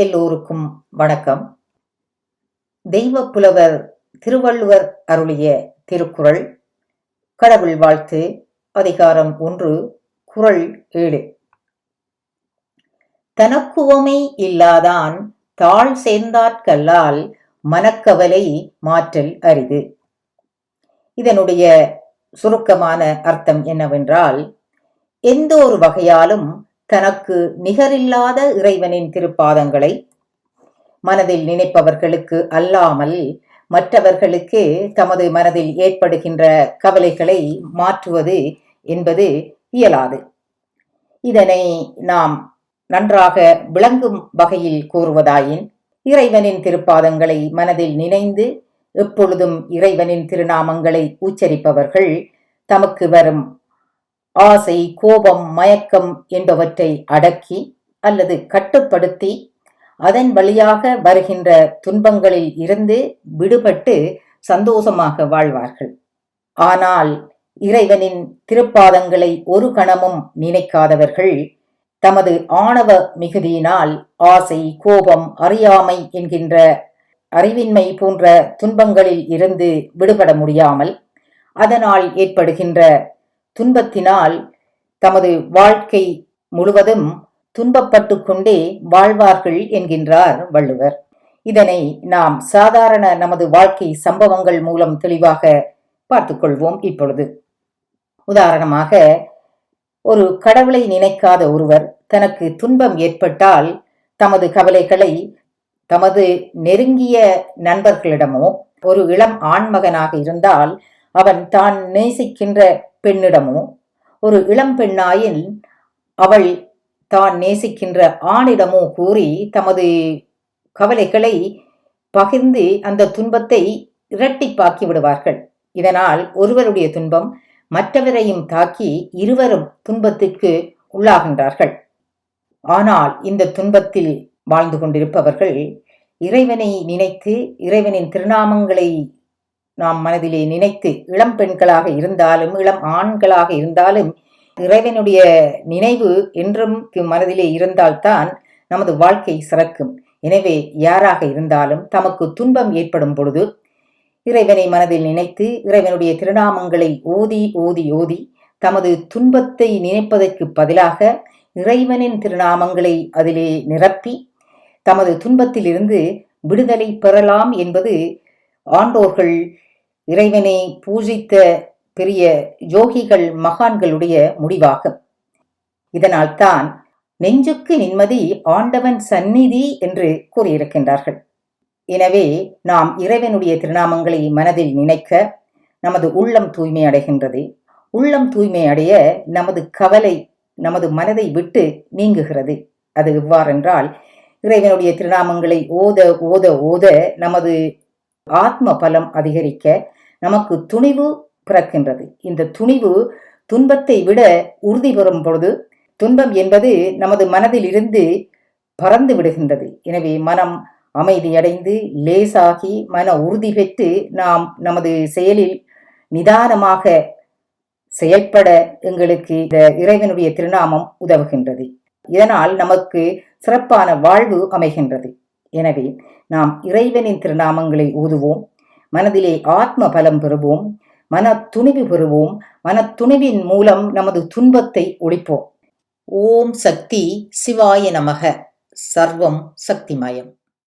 எல்லோருக்கும் வணக்கம். தெய்வ புலவர் திருவள்ளுவர் அருளிய திருக்குறள் கடவுள் வாழ்த்து அதிகாரம் ஒன்று குறள் ஏழு. தனக்குவமை இல்லாதான் தாழ் சேர்ந்தாற்கல்லால் மனக்கவலை மாற்றல் அரிது. இதனுடைய சுருக்கமான அர்த்தம் என்னவென்றால் எந்த ஒரு வகையாலும் தனக்கு நிகரில்லாத இறைவனின் திருப்பாதங்களை மனதில் நினைப்பவர்களுக்கு அல்லாமல் மற்றவர்களுக்கு தமது மனதில் ஏற்படுகின்ற கவலைகளை மாற்றுவது என்பது இயலாது. இதனை நாம் நன்றாக விளங்கும் வகையில் கூறுவதாயின் இறைவனின் திருப்பாதங்களை மனதில் நினைந்து எப்பொழுதும் இறைவனின் திருநாமங்களை உச்சரிப்பவர்கள் தமக்கு வரும் ஆசை கோபம் மயக்கம் என்பவற்றை அடக்கி அல்லது கட்டுப்படுத்தி அதன் வழியாக வருகின்ற துன்பங்களில் இருந்து விடுபட்டு சந்தோஷமாக வாழ்வார்கள். ஆனால் இறைவனின் திருப்பாதங்களை ஒரு கணமும் நினைக்காதவர்கள் தமது ஆணவ மிகுதியினால் ஆசை கோபம் அறியாமை என்கின்ற அறிவின்மை போன்ற துன்பங்களில் இருந்து விடுபட முடியாமல் அதனால் ஏற்படுகின்ற துன்பத்தினால் தமது வாழ்க்கை முழுவதும் துன்பப்பட்டு கொண்டே வாழ்வார்கள் என்கின்றார் வள்ளுவர். இதனை நாம் சாதாரண நமது வாழ்க்கை சம்பவங்கள் மூலம் தெளிவாக பார்த்துக்கொள்வோம் இப்பொழுது. உதாரணமாக ஒரு கடவுளை நினைக்காத ஒருவர் தனக்கு துன்பம் ஏற்பட்டால் தமது கவலைகளை தமது நெருங்கிய நண்பர்களிடமோ ஒரு இளம் ஆண்மகனாக இருந்தால் அவன் தான் நேசிக்கின்ற பெண்ணிடமோ? ஒரு இளம் பெண்ணாயின் அவள் தான் நேசிக்கின்ற ஆணிடமோ கூறி தமது கவலைகளை பகிர்ந்து அந்த துன்பத்தை இரட்டிப்பாக்கி விடுவார்கள். இதனால் ஒருவருடைய துன்பம் மற்றவரையும் தாக்கி இருவரும் துன்பத்திற்கு உள்ளாகின்றார்கள். ஆனால் இந்த துன்பத்தில் வாழ்ந்து கொண்டிருப்பவர்கள் இறைவனை நினைத்து இறைவனின் திருநாமங்களை நாம் மனதிலே நினைத்து இளம் பெண்களாக இருந்தாலும் இளம் ஆண்களாக இருந்தாலும் இறைவனுடைய நினைவு என்றும் மனதிலே இருந்தால்தான் நமது வாழ்க்கை சிறக்கும். எனவே யாராக இருந்தாலும் தமக்கு துன்பம் ஏற்படும் பொழுது இறைவனை மனதில் நினைத்து இறைவனுடைய திருநாமங்களை ஓதி ஓதி ஓதி தமது துன்பத்தை நினைப்பதற்கு பதிலாக இறைவனின் திருநாமங்களை அதிலே நிரப்பி தமது துன்பத்திலிருந்து விடுதலை பெறலாம் என்பது ஆண்டோர்கள் இறைவனை பூஜித்த பெரிய யோகிகள் மகான்களுடைய முடிவாகும். இதனால்தான் நெஞ்சுக்கு நிம்மதி ஆண்டவன் சந்நிதி என்று கூறியிருக்கின்றார்கள். எனவே நாம் இறைவனுடைய திருநாமங்களை மனதில் நினைக்க நமது உள்ளம் தூய்மை அடைகின்றது. உள்ளம் தூய்மை அடைய நமது கவலை நமது மனதை விட்டு நீங்குகிறது. அது எவ்வாறென்றால் இறைவனுடைய திருநாமங்களை ஓத ஓத ஓத நமது ஆத்ம பலம் அதிகரிக்க நமக்கு துணிவு பிறக்கின்றது. இந்த துணிவு துன்பத்தை விட உறுதி பெறும் பொழுது துன்பம் என்பது நமது மனதில் இருந்து பறந்து விடுகின்றது. எனவே மனம் அமைதியடைந்து லேசாகி மன உறுதி பெற்று நாம் நமது செயலில் நிதானமாக செயல்பட எங்களுக்கு இந்த இறைவனுடைய திருநாமம் உதவுகின்றது. இதனால் நமக்கு சிறப்பான வாழ்வு அமைகின்றது. எனவே நாம் இறைவனின் திருநாமங்களை ஊதுவோம். மனதிலே ஆத்ம பலம் பெறுவோம். மன துணிவு பெறுவோம். மன துணிவின் மூலம் நமது துன்பத்தை ஒழிப்போம். ஓம் சக்தி சிவாய நமக. சர்வம் சக்திமயம்.